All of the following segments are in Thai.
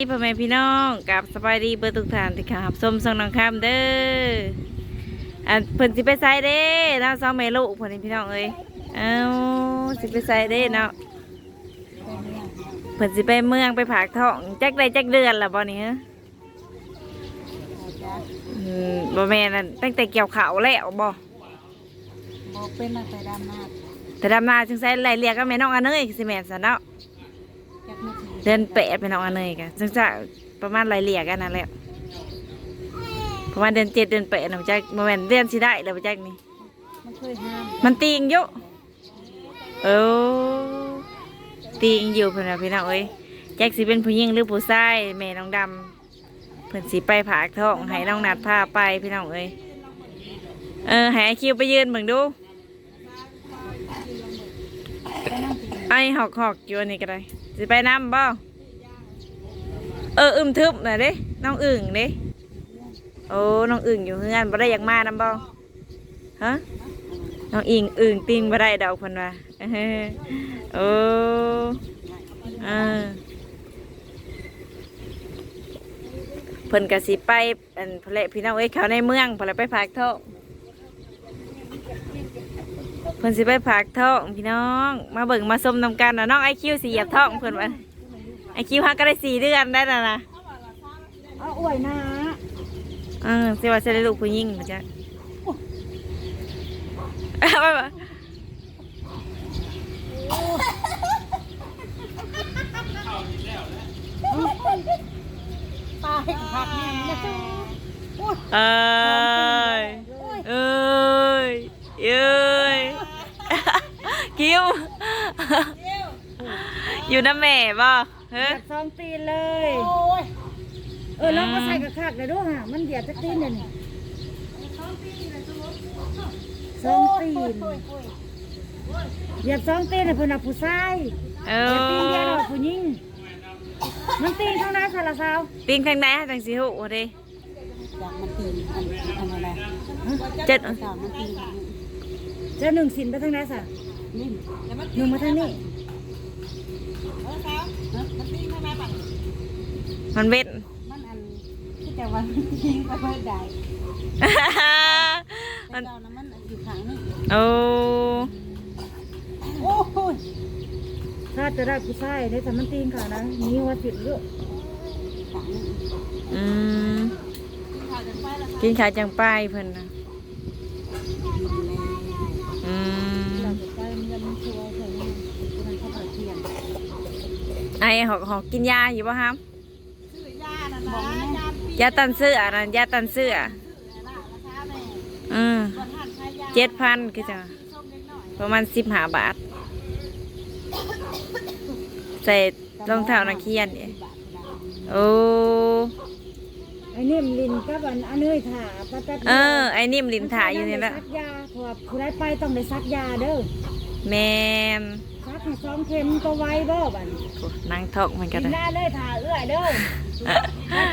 พ่อแม่พี่น้องกับสบายดีเบอร์ทุกท่านที่ครับส้มส่งน้องคำเด้ออันเพิ่นสิไปไสเด้เนาะสองแม่ลูกเพิ่นนี่พี่น้องเอ้ยเอ้าสิไปไสเด้เนาะเพิ่นสิไปเมืองไปผากท้องจักได้จักเดือนละบ่นี่ฮะอืมบ่แม่นอั่นตั้งแต่เกี่ยวข้าวแล้วบ่บอกเป็นมาแต่ดำนาแต่ดำนาจึงใส่ไล่เรียกกับแม่น้องอันเนยสิแม่นซะเนาะจักมาถึง เดือนแปดแม่น้องอันเนยก็จึงจะประมาณไล่เรียกกันนั่นแหละประมาณเดือนเจ็ดเดือนแปดนะจักบ่แม่นเดือนสิได้แล้วบ่จักนี่มันตีงอยู่เออตีงอยู่เพื่อนพี่น้องเอ้ยแจ็คสิเป็นผู้หญิงหรือผู้ชายแม่น้องดำเพิ่อนสิไปผากท้องให้น้องนัดพาไปพี่น้องเอ้ยเออให้ไอคิวไปยืนเบิ่งดูไอหอกหอกอยู่อันนี่ก็ได้ สิไปน้ำบ่เอออึมทึบน่ะเด้น้องอึ่งเด้โอ้น้องอึ่งอยู่เฮือนบ่ได้อยากมานํบ่ฮะน้องอิงอึ่งติงบ่ได้ดอกเพิ่นว่าโอ้อ่าเพิ่นก็สิไปอันพะเลพี่น้องเอ้ยเขาในเมืองพิ่นเลไปผากเท้อง เพิ่นสิไปผากท้องพี่น้อง มาเบิ่งมาส้มนำกันนะน้องไอคิวสิเหยียบท้องเพิ่นว่าไอคิวฮักก็ได้สี่เดือนได้แล้วนะเอาอวยนะเออสิว่าสิได้ลูกผู้หญิงบ่จ๊ะไปบ่ตายผักเนี่ยนะเอ้ยเอ้ยเอ้ยคิว อยู่น้ำแม่บ่เฮ้ยสองตีนเลย เออลองมาใส่กระคักเลยด้วยฮะมันเดียดจะตีนเลยนี่สองตีนเหยียบสองตีนเลยเพิ่นเอาผู้ชายเอเหยียบตีนเดียวอเอาผู้หญิงมันตีนเท่านั้นสารสาวปิ้งข้างในให้จังสิหูเด้อยากมันตีนอันอันอะไรเจ็ดสาวมันตีนเจ้าหนึ่งสินไปทางไหนสะนี่หนึ่งมาทางนี้ มันเบ็ดมันอันที่แต่วันยิงไปเพื่อใดมันเจ้าน้ำมันอยู่ข้างนี้โอ้โอ้ยถ้าจะได้ผู้ชายได้แต่มันตีนขานะมีหัวติดเยอะข้างนี้อืมกินข้าวจังป้ายเพิ่นนะอืม เราจะไปมันจะมันชัวร์เถอะมันเข้าไปเที่ยง ไอหอกหอกกินยาอยู่ป่ะครับบอกแม่ยาตันเสื้อนะยาตันเสื้ออืมเจ็ดพันคือจะประมาณสิบห้าบาท ใส่รองเท้านักเรียนเนี่ยโอ้ไอ้นี่มลินกับอันอันเนยถ่าป้าแป๊บเออไอ้นิ่มลินถ่ายอยู่นี่แหละซักยาเพราะว่าผู้ใดไปต้องได้ซักยาเด้อแมนซั กให้สองเข็มก็ไว้บ่บัดนี้โอ้นั่งทอกมันก็กินได้ ได้เลยถ่าเอื้อยเด้อ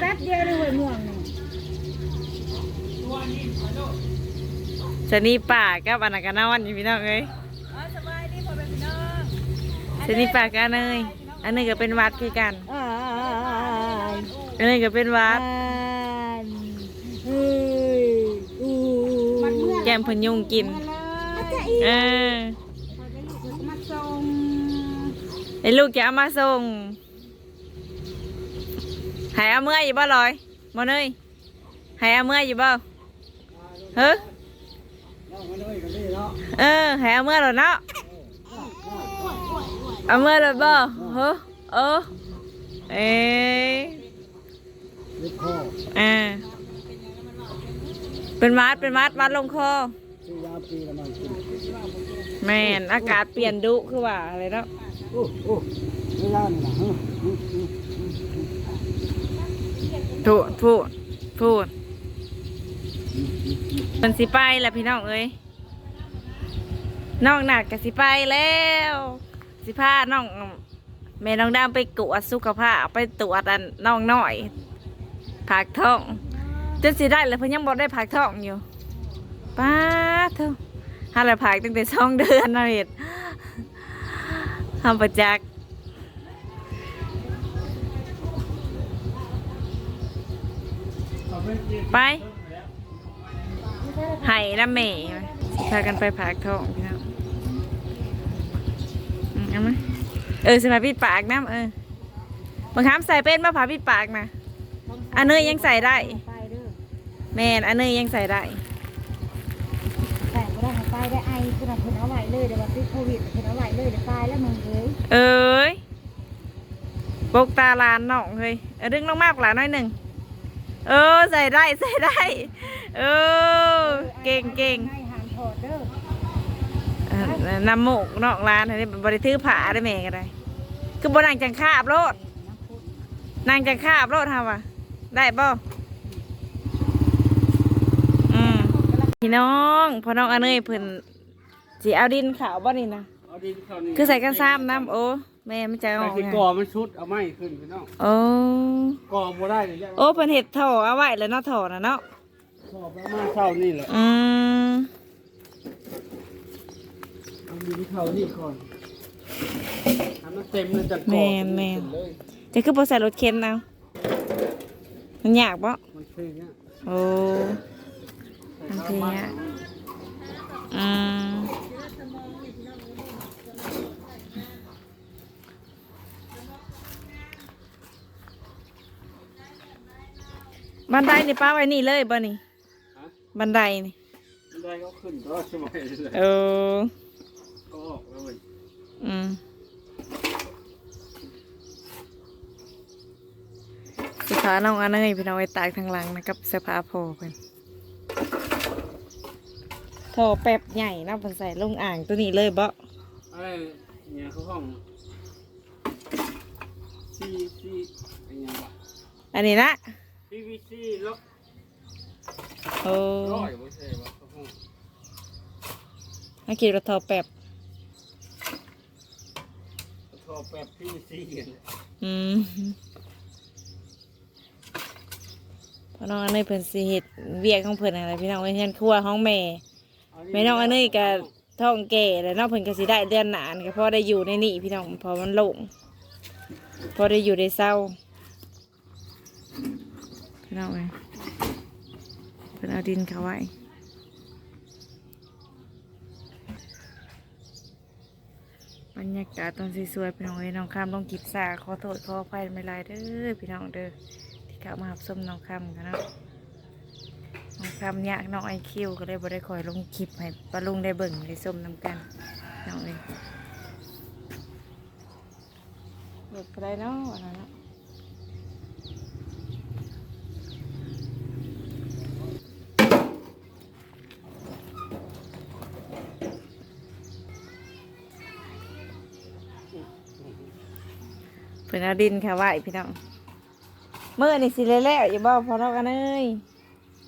แป๊บเดียวเลยหวยม่วงนี่สนี่ป่ากับอันนั้นก็นอนอยู่พี่น้องเอ้ยสนี่ป่ากับอันเนยอันเนยก็เป็นวัดคือกัน อ้ายอันเนยก็เป็นวัดเฮ้ยอู้แกมเพนยุงกิน เออ มาส่ง ไอ้ลูกจะเอามาส่งหายเอาเมื่ออยู่บ่ลอยบ่เนยหายเอาเมื่ออยู่บ่เฮ้อเออหายเอาเมื่อหรอเนาะเอาเมื่อหรอบ่เฮ้อเออเอ๊อ่าเป็นมัดเป็นมัดมัดลงคอแม่นอากาศเปลี่ยนดุคือว่าอะไรเนาะ โอ้โอ้ไม่ได้นี่นะฮะพูดพูดพูดมันสิไปแล้วพี่น้องเอ้ยน้องหนักกับสิไปแล้ว สิพาน้องแม่น้องดำไปกวดสุขภาพไปตรวจอันน้องหน้อยผักท้องจนสิได้แล้วเพิ่นยังบอกได้ผักท้องอยู่ป้าเถอะฮาละผักตั้งแต่สองเดือนนะเห็ด ทำประจักไปไห้ละเม่พากันไปผักทองพี่น้องเอาไหเออสภาพปิดปากน้ำเออบางครั้งใส่เป็นมาผาปิดปากนะอันเนยยังใส่ได้ แมนอันเนยยังใส่ได้ น่ะเพิ่นเอาไว้เลยเดี๋ยวว่าติดโควิดเพิ่นเอาไว้เลยเดี๋ยวตายแล้วมึงเอ้ยเอ้ยปกตาลานน้องเฮ้ยเอาดึงลงมากกว่าน้อยหนึ่งเออใส่ได้ใส่ได้เออเก่งเก่งให้หามถอดเด้อเอ่อนำหมกนอกร้านอันนี้บริทือผาได้แม่ก็ได้ คือบนางจังคาบโลดนางจังคาบโลดทำวะได้บ่อืมพี่น้องพอน้องอันเนยเพิ่น สิเอาดินขาวบ่นี่นะเอาดินเข้านี่คือใส่กันซ้ำน้ำโอ้แม่ไม่ใจอใส่อกที่ไงก่อมันชุดเอาไม้ขึ้นพี่น้องโอ้ก่อบ่ได้เลยยังโอ้เพิ่นเห็ดท่อเอาไว้แล้วเนาะท่อนะเนาะชอบแล้วมาเช่านี่แหละอืมเอาดินเข้านี่ก่อนทำมันเต็มเลยจัดก่อแม่นแม่นเลย จะคือบ่ใส่รถเข็นเอามันยากบ่มันคือเนี่ยโอ้ ใส่มันข้าคือวมันเนี่ยอืม บันไดนี่ป้าไว้นี่เลยบ่นี่ฮะบันไดนี่มันได้ก็ขึ้นก็สมัยเลยเออก็ออกแล้วเว้ยอืมสุขาน้องอันเนยพี่น้องไว้ตากทางหลังนะครับเสื้อผ้าพอเพิ่นโถแป๊บใหญ่เนาะเพิ่นใส่ลงอ่างตัวนี้เลยบ่ไอ้เนี่ยเขาห้องซีซีไอ้ยังวะอันนี้นะ PVC ล็อกโอ้ร้อยบ่ใช่ว่าเขาห้องนักกีฬาโถแป๊บทอแบบ PVC กันเลยอืมพอน้องอันเนยเพิ่นสิเฮ็ดเวียกของเพิ่นอะไรพี่น้องเอ้ยเฮือนครัวของแม่ แม่น้องอันนี้ก็ท้องแก่แล้วเน้องเพิ่นก็สิได้เดือนหนานก็พอได้อยู่ในนี่พี่น้องเพอมันโล่งพอได้อยู่ได้เศร้า พี่น้องเอ้ยเพิ่นเอาดินเขาไว้บรรยากาศตอนสวยๆพี่น้องเอ้ยน้องข้ามลงกิบสาขอโทษขออภัยไม่ลายเด้อพี่น้องเด้อที่เข้ามาหับส้มน้องข้ามกันเนาะน้องคำยากน้องไอคิวก็เลยบ่ได้คอยลงคลิปให้ปลาลุงได้เบิ่งได้ส้มน้ำกันน้องเลยเบิดไปได้เนาะอันนั้นเนาะเพิ่นเอา ดินค่ะไว้พี่น้องเมื่อนี่สิเลยแล้วอย่าบอกพอเรากันเอ้ย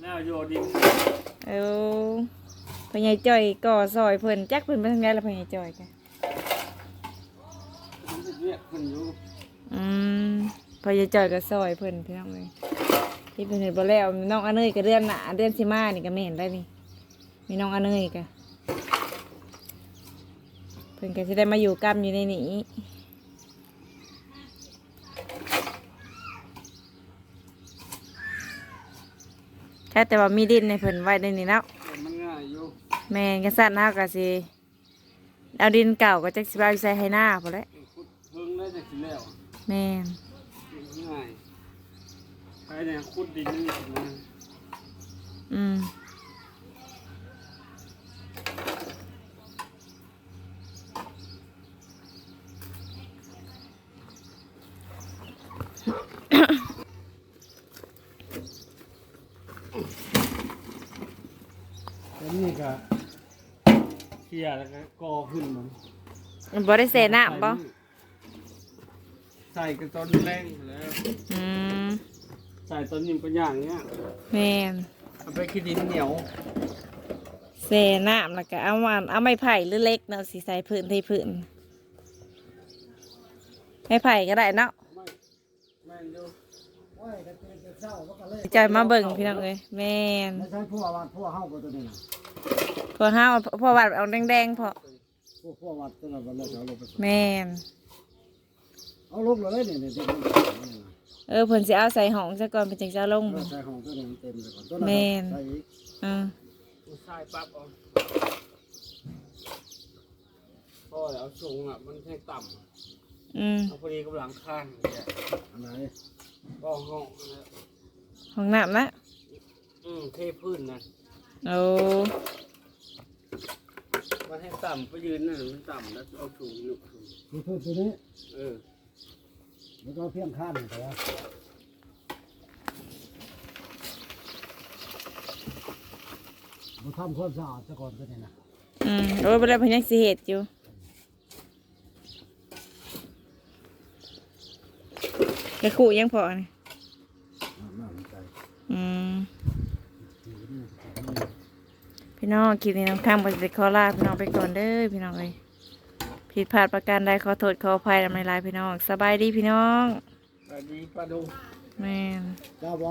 แล้วโยดินเออพญายจ่อยก่อซอยเพิ่นจักเพิ่นไปทางไหนละพญายจ่อยกันมันจะเรียกคนอยู่อืมพญายจ่อยก็ซอยเพิ่นพี่น้องเลยที่เพิ่นเห็นบ่แล้วน้องอันเนยก็เดือนหน้าเดือนสิมานี่ก็แม่นได้นี่มีน้องอันเนยก็เพิ่นก็สิได้มาอยู่กรรมอยู่ในนี้ ค่แต่ว่ามีดินในเพิ่นไว้ในนี้เนาะแต่มันง่ายอยู่แม่นกษัตริย์เฮาก็สิเอาดินเก่าก็จักสิไปเอาใส่ให้หน้าพุ่นแหละขุดเพิ่งได้จากที่แล้วแม่นง่ายใครเนี่ยขุดดินนี่นะอืม แล้วนี่ก็เคลียร์แล้วก็กอขึ้นมันมันบ่ได้เสน้ำบ่ใส่กันตอนแรงแล้วอืมใส่ตอนนิ่มก็อย่างเนี้ยแม่นเอาไปขี้ดินเหนียวเสน้ำแล้วก็เอามาเอาไม้ไผ่หรือเล็กเนาะสิใส่พื้นที่พื้นไม้ไผ่ก็ได้เนาะแม่นอยู่โอ้ยแต่ตื่นแต่เช้ามันก็เลย ใจมาเบิ่งพี่น้องเอ้ยแม่นไม่ใช่พวกวัดพวกเฮาก็ตัวนี้นะพอห้าวพอวัดเอาแดงๆพอพวกพวกวัดตัวนั้นก็เลยเอาลงไปแม่นเอาลงเลยเนี่ยเนี่ยเด็กมันเออเพิ่นสิเอาใส่ห้องซะก่อนเป็นจังจะเอาลงเอบ่อใส่ของตัวนี้มันเต็มเลยก่อนตัวนั้นแม่นใส่อีกอ่าใส่ปั๊บเอาพอแล้วสูงอะมันแค่ต่ำอะอืมเอาพอดีกับหลังข้างเนี่ยอันไหน ก็ห้องนะห้องน้ำนะอืมเทพื้นนะโอ้มันให้ต่ำไปยืนนั่นมันต่ำแล้วเอาสูงหนุกสูงคือเพิ่มตัวนี้เออแล้วก็เพียงข้างหนึ่งแต่ว่าเราทำความสะอาดซะก่อนก็ได้นะอืมโอ้ยบ่ได้เพิ่นยังสิเฮ็ดอยู่ กระขู่ยังพอนี่น้ำน้ำใจอืมพี่น้องคลิปนี้น้องข้ามก็จะขอลาพี่น้องไปก่อนเด้อพี่น้องเอ้ยผิดพลาดประการใดขอโทษขออภัยทำในลายพี่น้อง สบายดีพี่น้องสวัสดีป้าดูแม่นเจ้าบอก